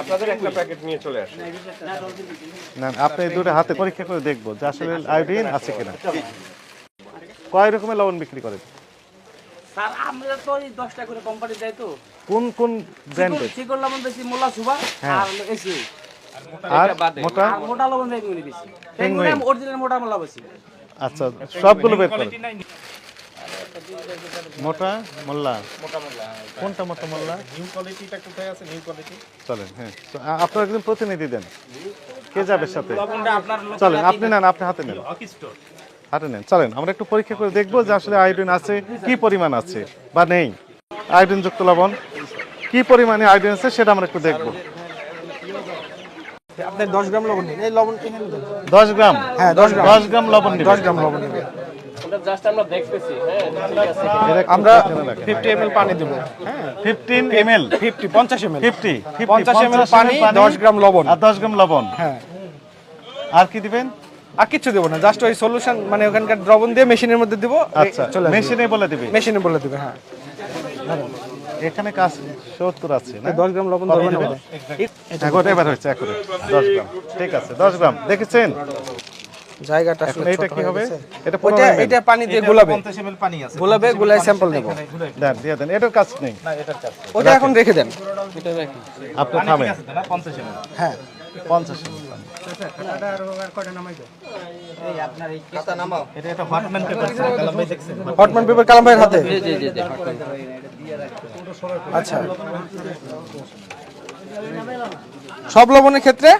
আপনাদের একটা প্যাকেট নিয়ে চলে আসুন। না আপনি দুটো হাতে পরীক্ষা করে দেখব যে আসলে আয়োডিন আছে কিনা। কয় রকমের লবণ বিক্রি করেন? স্যার আমরা তো এই দশটা করে কোম্পানি দেয় তো। কোন কোন ব্র্যান্ডের চিকন লবণ বেশি মোলা সুবা আর এসি। আর মোটা? আর মোটা লবণ বেশি। পেঙ্গুইন। অরিজিনাল মোটা মোলা বেশি। আচ্ছা সবগুলো বের করেন। মোটা মোল্লা? কোনটা মোটা মোল্লা? নিউ কোয়ালিটিটা কোথায় আছে? নিউ কোয়ালিটি চলেন হ্যাঁ। আপনারা একজন প্রতিনিধি দেন। কে যাবে সাথে? চলেন আপনি নেন আপনি হাতে নেন। হাতে নেন চলেন আমরা একটু পরীক্ষা করে দেখব যে আসলে আয়োডিন আছে কি পরিমাণ আছে বা নেই। আয়োডিন যুক্ত লবণ কি পরিমাণে আয়োডিন আছে সেটা আমরা একটু দেখব। আপনি দশ গ্রাম লবণ নিন এই লবণ কিনে নেবেন দশ গ্রাম? হ্যাঁ দশ গ্রাম। দশ গ্রাম লবণ নিবেন। দশ গ্রাম লবণ নেবেন। ওটা জাস্ট আমরা দেখতেছি হ্যাঁ আমরা পানি দেবো। হ্যাঁ। 15 ml? ফিফটি পঞ্চাশ এম 50 50 পঞ্চাশ এম পানি দশ গ্রাম লবণ। আর 10 গ্রাম লবণ। হ্যাঁ। আর কি দিবেন? আর কিচ্ছু দেবো না জাস্ট ওই সলিউশন মানে ওখানকার দ্রবণ দিয়ে মেশিনের মধ্যে দিব আচ্ছা চলে মেশিনে বলে দিবে। মেশিনে বলে দিবে হ্যাঁ। এখানে কাজ 70 আছে না? দশ গ্রাম লবণ এখন এবার হচ্ছে এখন 10 গ্রাম। ঠিক আছে 10 গ্রাম। দেখেছেন? জায়গাটা আসলে এটা কি হবে? এটা 15 এটা পানি দিয়ে গোলাবে পানি আছে। গোলাবে গোলায় স্যাম্পল নেব। দেন দিয়ে দেন এটার কাজ নেই। ওটা এখন রেখে দেন। আপনি থামেন। না? 50 ml হ্যাঁ। 50 এটা এটা হটম্যান পেপার কালাম ভাই দেখছেন? হটম্যান পেপার কালাম ভাইয়ের হাতে? জি জি জি আচ্ছা। সব লবণের ক্ষেত্রে?